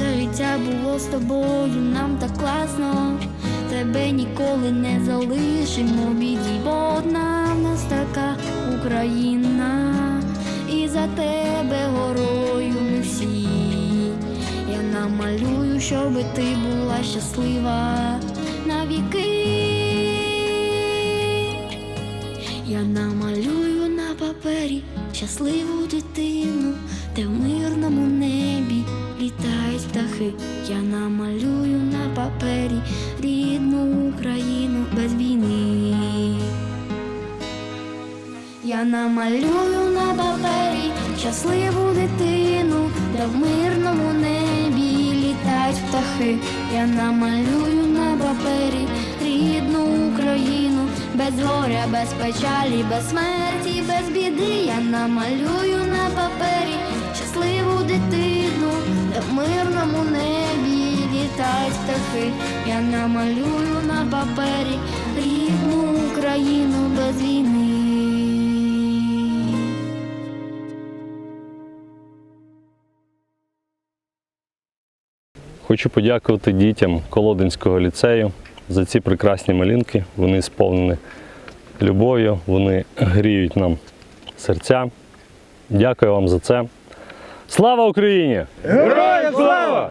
Усе життя було з тобою, нам так класно. Тебе ніколи не залишимо біді, бо одна в нас така Україна, і за тебе горою ми всі. Я намалюю, щоби ти була щаслива навіки. Я намалюю на папері щасливу дитину, де в мирному небі літають. Я намалюю на папері рідну Україну без війни. Я намалюю на папері щасливу дитину, де в мирному небі літають птахи. Я намалюю на папері рідну Україну, без горя, без печалі, без смерті, без біди. Я намалюю на папері птахи. Я намалюю на папері рідну Україну без війни. Хочу подякувати дітям Колодинського ліцею за ці прекрасні малюнки. Вони сповнені любов'ю, вони гріють нам серця. Дякую вам за це. Слава Україні! Героям слава!